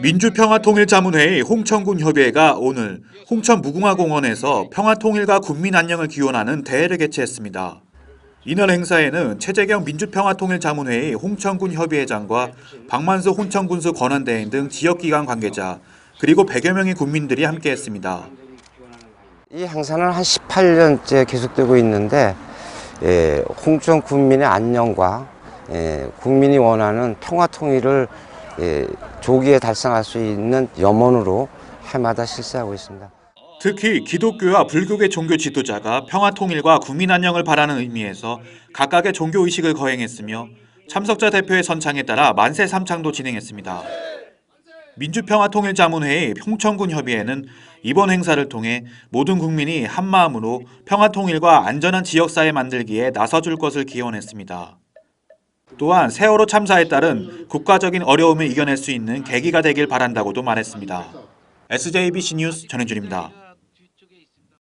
민주평화통일자문회의 홍천군 협의회가 오늘 홍천 무궁화공원에서 평화통일과 국민 안녕을 기원하는 대회를 개최했습니다. 이날 행사에는 최재경 민주평화통일자문회의 홍천군 협의회장과 박만수 홍천군수 권한대행 등 지역기관 관계자 그리고 100여 명의 국민들이 함께했습니다. 이 행사는 한 18년째 계속되고 있는데 예, 홍천 국민의 안녕과 예, 국민이 원하는 평화 통일을 예, 조기에 달성할 수 있는 염원으로 해마다 실시하고 있습니다. 특히 기독교와 불교계 종교 지도자가 평화 통일과 국민 안녕을 바라는 의미에서 각각의 종교 의식을 거행했으며 참석자 대표의 선창에 따라 만세 삼창도 진행했습니다. 민주평화통일자문회의 홍천군 협의회는 이번 행사를 통해 모든 국민이 한 마음으로 평화 통일과 안전한 지역사회 만들기에 나서줄 것을 기원했습니다. 또한 세월호 참사에 따른 국가적인 어려움을 이겨낼 수 있는 계기가 되길 바란다고도 말했습니다. SJBC 뉴스 전해준입니다.